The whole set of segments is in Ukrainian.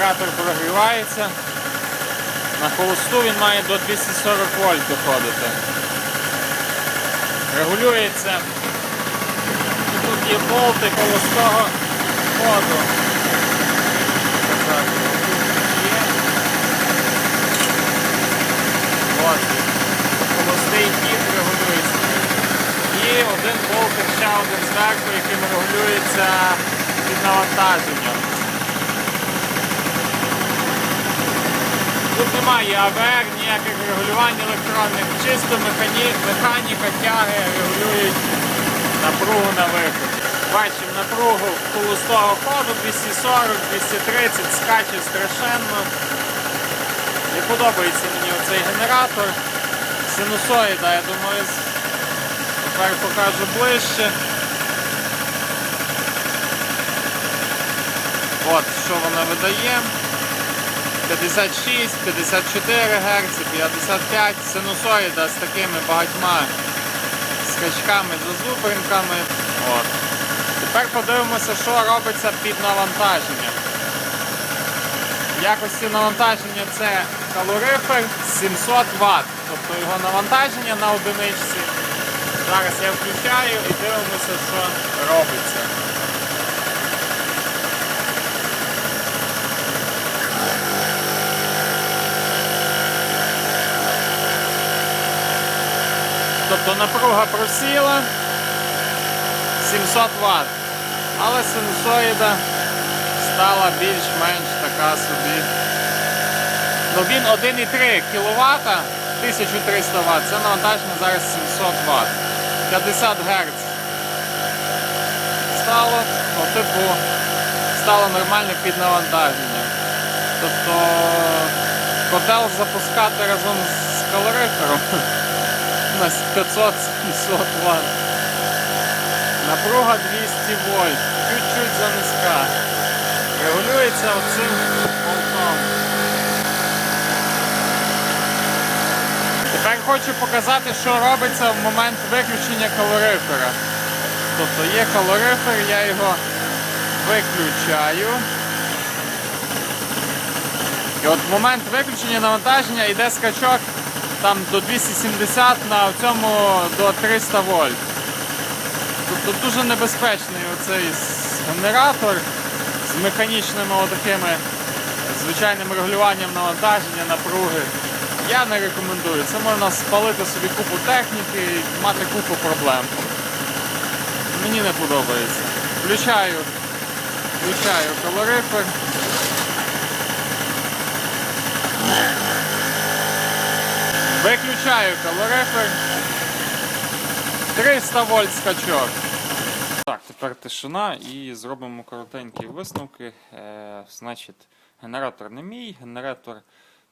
Генератор прогрівається. На холосту він має до 240 вольт доходити. Регулюється. І тут є болти холостого ходу. Холостий хід регулюється. І один болтик, ще один зверху, яким регулюється під навантаженням. Тут немає АВР, ніяких регулювань електронних, чисто механіка тяги регулюють напругу на виході. Бачимо напругу холостого ходу 240-230, скаче страшенно. Не подобається мені оцей генератор. Синусоїда, я думаю, тепер покажу ближче. От що вона видає. 56, 54 Гц, 55 синусоїда з такими багатьма скачками зазубринками. От. Тепер подивимося, що робиться під навантаженням. Якості навантаження це калорифер 700 Вт, тобто його навантаження на одиничці. Зараз я включаю і дивимося, що робиться. Тобто напруга просіла 700 Вт, але синусоїда стала більш-менш така собі. Ну він 1,3 кВт, 1300 Вт, це навантаження зараз 700 Вт. 50 Гц. Стало, ну, типу, стало нормальне під навантаження. Тобто котел запускати разом з калорифером на 500-700 Вт. Напруга 200 вольт, чуть-чуть занизька. Регулюється оцим болтом. Тепер хочу показати, що робиться в момент виключення калорифера. Тобто є калорифер, я його виключаю. І от в момент виключення навантаження йде скачок там до 270 на цьому до 300 вольт. Тобто дуже небезпечний оцей генератор з механічними отакими звичайним регулюванням навантаження, напруги. Я не рекомендую. Це можна спалити собі купу техніки і мати купу проблем. Мені не подобається. Включаю, включаю калорифер. Виключаю калорифер. 300 вольт скачок. Так, тепер тишина і зробимо коротенькі висновки. Е, значить, генератор не мій, генератор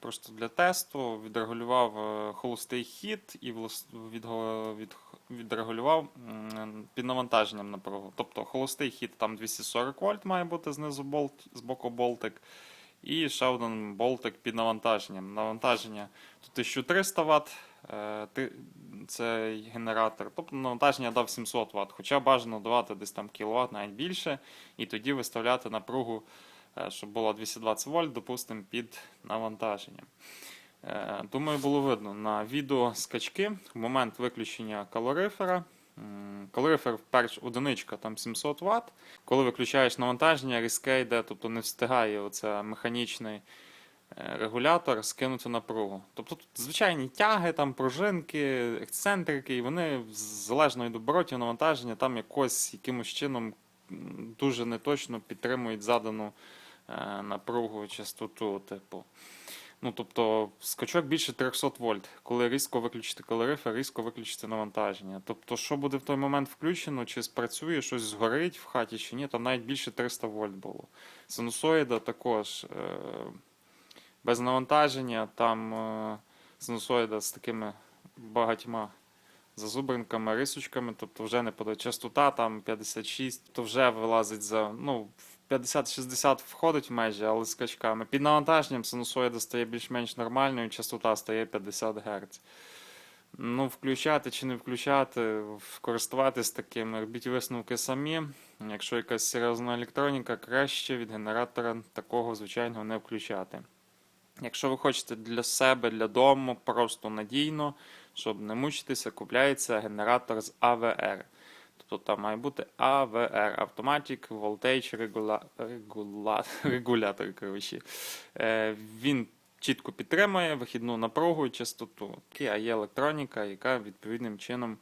просто для тесту. Відрегулював е, холостий хід і відго- від, відрегулював під навантаженням напругу. Тобто холостий хід там 240 вольт має бути знизу болт, з боку болтик. І ще один болтик під навантаженням. Навантаження тут 1300 Вт, е, цей генератор. Тобто навантаження дав 700 Вт, хоча бажано давати десь там кіловат, навіть більше, і тоді виставляти напругу, е, щоб було 220 вольт, допустимо, під навантаженням. Е, Думаю, було видно на відео скачки в момент виключення калорифера. М, Калорифер перш одиничка там 700 Вт. Коли виключаєш навантаження, різке йде, тобто не встигає оце механічний е, регулятор скинути напругу. Тобто тут звичайні тяги, там пружинки, ексцентрики, і вони залежно від оборотів навантаження, там якось якимось чином дуже неточно підтримують задану е, напругу частоту, типу. Ну, тобто скачок більше 300 вольт. Коли різко виключити калорифер, різко виключити навантаження. Тобто, що буде в той момент включено, чи спрацює, щось згорить в хаті чи ні, там навіть більше 300 вольт було. Синусоїда також е, без навантаження, там е, синусоїда з такими багатьма зазубринками, рисочками, тобто вже не подає. Частота там 56, то вже вилазить за. ну, 50-60 входить в межі, але з скачками. Під навантаженням синусоїда стає більш-менш нормальною, частота стає 50 Гц. Ну, включати чи не включати, користуватись таким, робіть висновки самі. Якщо якась серйозна електроніка, краще від генератора такого звичайного не включати. Якщо ви хочете для себе, для дому, просто надійно, щоб не мучитися, купляється генератор з AVR. Тобто там має бути AVR Automatic Voltage Regula... Regula... Regulator. Коротше. Е, він чітко підтримує вихідну напругу і частоту. А є електроніка, яка відповідним чином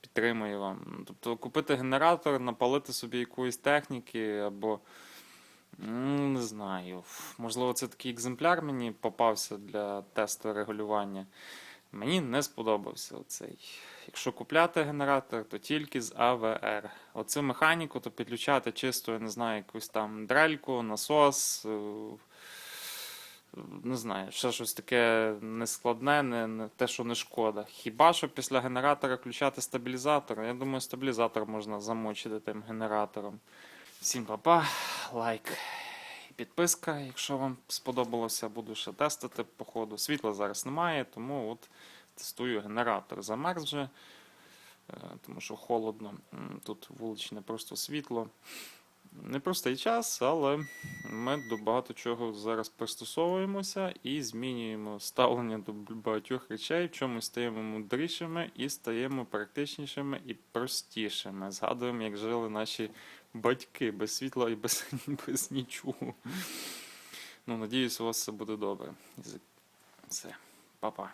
підтримує вам. Тобто купити генератор, напалити собі якоїсь техніки або. Ну, не знаю. Можливо, це такий екземпляр мені попався для тесту регулювання. Мені не сподобався оцей. Якщо купляти генератор, то тільки з AVR. Оцю механіку, то підключати чисто, я не знаю, якусь там дрельку, насос. е, Не знаю, ще щось таке нескладне, не, не те, що не шкода. Хіба що після генератора включати стабілізатор? Я думаю, стабілізатор можна замочити тим генератором. Всім па-па, лайк підписка, якщо вам сподобалося, буду ще тестити по ходу. Світла зараз немає, тому от тестую генератор. Замерз вже, е, тому що холодно. Тут вуличне просто світло. Непростий час, але ми до багато чого зараз пристосовуємося і змінюємо ставлення до багатьох речей, в чому стаємо мудрішими і стаємо практичнішими і простішими. Згадуємо, як жили наші батьки без світла і без, без нічого. Ну, надіюсь, у вас все буде добре. Все, па-па.